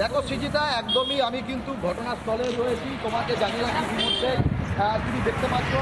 দেখো সৃজিতা, একদমই আমি কিন্তু ঘটনাস্থলে রয়েছি। তোমাকে জানিয়ে রাখি ইতিমধ্যে তুমি দেখতে পাচ্ছ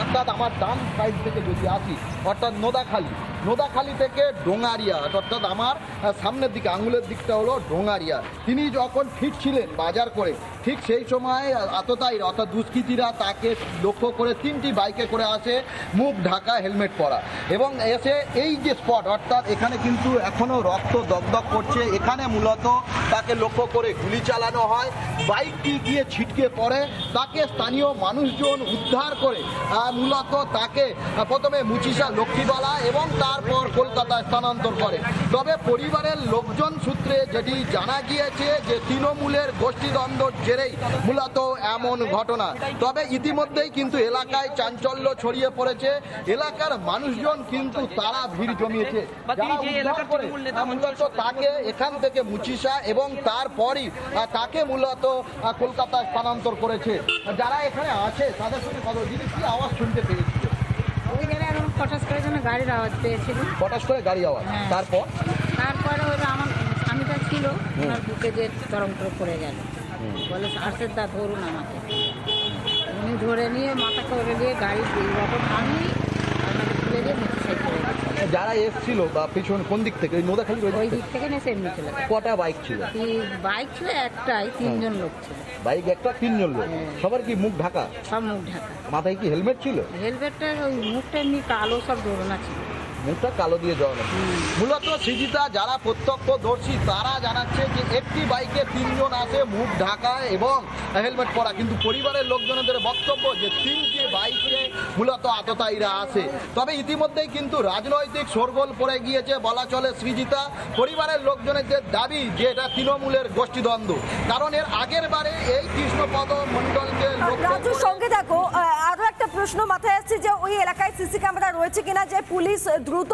অর্থাৎ আমার ডান সাইড থেকে যদি আসি, অর্থাৎ নোদাখালী নোদাখালী থেকে ডোঙারিয়া, অর্থাৎ আমার সামনের দিকে, আঙুলের দিকটা হলো ডোঙারিয়া। তিনি যখন ফিরছিলেন বাজার করে, ঠিক সেই সময় আততায়ী অর্থাৎ দুষ্কৃতীরা তাকে লক্ষ্য করে তিনটি বাইকে করে আসে, মুখ ঢাকা, হেলমেট পরা। এবং এসে এই যে স্পট, অর্থাৎ এখানে কিন্তু এখনও রক্ত দগদগ করছে, এখানে মূলত তাকে লক্ষ্য করে গুলি চালানো হয়, বাইকটি গিয়ে ছিটকে পড়ে, তাকে স্থানীয় মানুষজন উদ্ধার করে মূলত তাকে প্রথমে মুচিসা লক্ষ্মীবালা এবং তারপর কলকাতায় স্থানান্তর করে। তবে পরিবারের লোকজন সূত্রে যেটি জানা গিয়েছে যে তৃণমূলের গোষ্ঠীদ্বন্দ্বর জেরেই মূলত এমন ঘটনা। তবে ইতিমধ্যেই কিন্তু এলাকায় চাঞ্চল্য ছড়িয়ে পড়েছে। এলাকার মানুষজন কিন্তু তারা ভিড় জমিয়েছে। মূলত তাকে এখান থেকে মুচিসা এবং তারপরই তাকে মূলত কলকাতায় স্থানান্তর করেছে। যারা এখানে আছে তাদের সঙ্গে কথা। দিদি কি আওয়াজ শুনতে পেয়েছিল ওই জায়গায় এরকম হঠাৎ করে যেন গাড়ির আওয়াজ পেয়েছিল। করে গাড়ি আওয়াজ। হ্যাঁ। তারপর? তারপরে ওই আমার স্বামীটা ছিল ওনার বুকে যে তরম করে পড়ে গেল। বলে আর্সের দা ধরুন আমাকে। উনি ধরে নিয়ে মাথা করে দিয়ে গাড়ি আমি আমাকে তুলে দিয়ে মুখে সাইড করে গেছে যারা এসছিল বা পিছন কোন দিক থেকে? ওই নোদাখালি ওই দিক থেকে? নেছে এমনি চলে গেছে কটা বাইক ছিল? বাইক ছিল একটাই তিনজন লোক ছিল। বাইক একটা তিনজন লোক হ্যাঁ। সবার কি মুখ ঢাকা? সব মুখ ঢাকা। মাথায় কি হেলমেট ছিল? হেলমেটটা ওই মুখটা এমনি কালো সব দৌড়না ছিল। মুখটা কালো দিয়ে জড়ানো মূলত সৃজিতা, যারা প্রত্যক্ষদর্শী, তারা জানাচ্ছে যে একটি বাইকে তিনজন আসে মুখ ঢাকা এবং হেলমেট পরা। কিন্তু পরিবারের লোকজনদের বক্তব্য যে তিনটি বাইকে মূলত আততায়ীরা আসে তবে ইতিমধ্যেই কিন্তু রাজনৈতিক শোরগোল পড়ে গিয়েছে বলা চলে সৃজিতা। পরিবারের লোকজনের যে দাবি যে এটা তৃণমূলের গোষ্ঠীদ্বন্দ্ব। কারণ এর আগের বারে এই কৃষ্ণপদ মণ্ডলকে সঙ্গে দেখো আরও প্রশ্ন মাথায় আসছে যে ওই এলাকায় সিসি ক্যামেরা রয়েছে কিনা, যে পুলিশ দ্রুত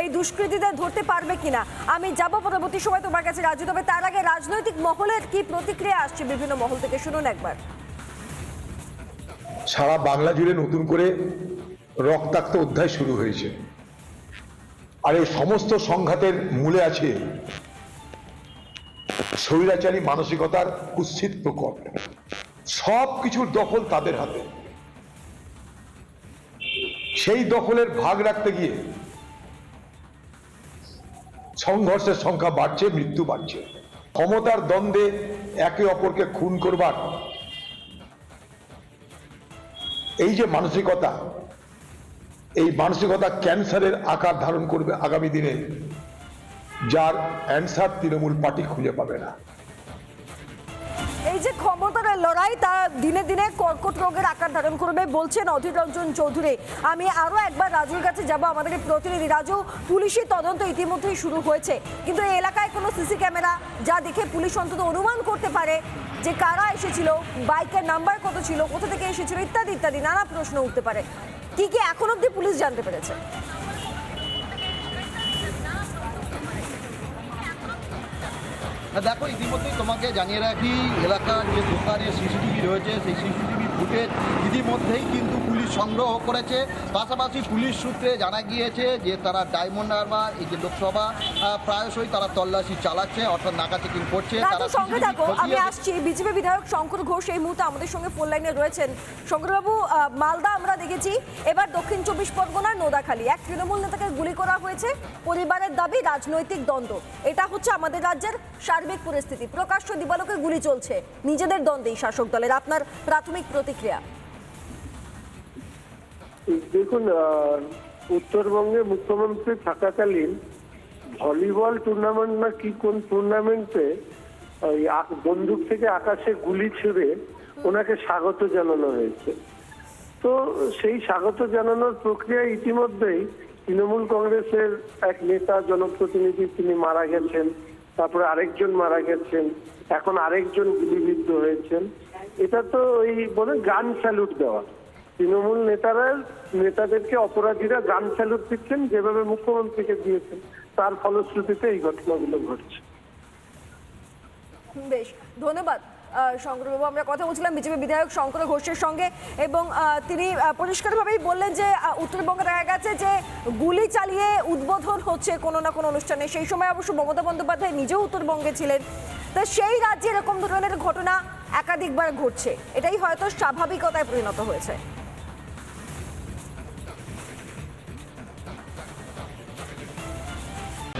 এই দুষ্কৃতীদের ধরতে পারবে কিনা। আমি যাব পরবর্তী সময় তোমার কাছে রাজু, তবে তার আগে রাজনৈতিক মহলের কি প্রতিক্রিয়া আসছে বিভিন্ন মহল থেকে? শুনুন একবার। সারা বাংলা জুড়ে নতুন করে রক্তাক্ত অধ্যায় শুরু হয়েছে। আর এই সমস্ত সংঘাতের মূলে আছে স্বৈরাচারী মানসিকতার কুৎসিত প্রকট। সব কিছুর দখল তাদের হাতে। সেই দখলের ভাগ রাখতে গিয়ে সংঘর্ষের সংখ্যা বাড়ছে, মৃত্যু বাড়ছে। ক্ষমতার দ্বন্দ্বে একে অপরকে খুন করবার এই যে মানসিকতা, এই মানসিকতা ক্যান্সারের আকার ধারণ করবে আগামী দিনে, যার অ্যান্সার তৃণমূল পার্টি খুঁজে পাবে না। লড়াই, তা দিনে দিনে কর্কট রোগের আকার ধারণ করবে বলছেন অধীর রঞ্জন চৌধুরী। আমি আরও একবার রাজুর কাছে যাব, আমাদের প্রতিনিধি। রাজু, পুলিশি তদন্ত ইতিমধ্যেই শুরু হয়েছে। কিন্তু এই এলাকায় কোনো সিসি ক্যামেরা যা দেখে পুলিশ অন্তত অনুমান করতে পারে যে কারা এসেছিল, বাইকের নাম্বার কত ছিল, কোথা থেকে এসেছিল, ইত্যাদি ইত্যাদি নানা প্রশ্ন উঠতে পারে। কি কি এখন অব্দি পুলিশ জানতে পেরেছে? দেখো ইতিমধ্যেই তোমাকে জানিয়ে রাখি এলাকার যে দোকানে সিসিটিভি রয়েছে সেই সিসিটিভি ফুটেজ ইতিমধ্যেই কিন্তু পুলিশ সংগ্রহ করেছে। পাশাপাশি পুলিশ সূত্রে জানা গিয়েছে যে তারা ডায়মন্ড হারবার এই যে লোকসভা প্রায়শই তারা তল্লাশি চালাচ্ছে অর্থাৎ নাকা চেকিং করছে তারা সঙ্গে থাকো আমি আসছি। বিজেপি বিধায়ক শঙ্কর ঘোষ এই মুহূর্তে আমাদের সঙ্গে ফোন লাইনে রয়েছেন। শঙ্করবাবু মালদা আমরা দেখেছি এবার দক্ষিণ চব্বিশ পরগনার নোদাখালী। এক তৃণমূল নেতাকে গুলি করা হয়েছে পরিবারের দাবি রাজনৈতিক দ্বন্দ্ব। এটা হচ্ছে আমাদের রাজ্যের সার্বিক পরিস্থিতি। প্রকাশ্য দিবালোকে গুলি চলছে। নিজেদের দ্বন্দ্বেই শাসক দলের আপনার প্রাথমিক প্রতিক্রিয়া। দেখুন উত্তরবঙ্গে মুখ্যমন্ত্রী থাকাকালীন ভলিবল টুর্নামেন্ট না কি কোন টুর্নামেন্টে বন্দুক থেকে আকাশে গুলি ছুড়ে ওনাকে স্বাগত জানানো হয়েছে। তো সেই স্বাগত জানানোর প্রক্রিয়া ইতিমধ্যেই তৃণমূল কংগ্রেসের এক নেতা, জনপ্রতিনিধি, তিনি মারা গেছেন। তারপরে আরেকজন মারা গেছেন, এখন আরেকজন গুলিবিদ্ধ হয়েছেন। এটা তো ওই বলে গান স্যালুট দেওয়া। তৃণমূল নেতারা, নেতাদেরকে অপরাধীরা গান স্যালুট দিচ্ছেন, যেভাবে মুখ্যমন্ত্রীকে দিয়েছেন, তার ফলশ্রুতিতে এই ঘটনাগুলো ঘটছে। বেশ, ধন্যবাদ। শঙ্করবাবু আমরা কথা বলছিলাম বিজেপি বিধায়ক শঙ্কর ঘোষের সঙ্গে এবং তিনি পরিষ্কারভাবেই বললেন যে উত্তরবঙ্গে দেখা গেছে যে গুলি চালিয়ে উদ্বোধন হচ্ছে কোনো না কোনো অনুষ্ঠানে। সেই সময় অবশ্য মমতা বন্দ্যোপাধ্যায় নিজেও উত্তরবঙ্গে ছিলেন। তা সেই রাজ্যে এরকম ধরনের ঘটনা একাধিকবার ঘটছে। এটাই হয়তো স্বাভাবিকতায় পরিণত হয়েছে।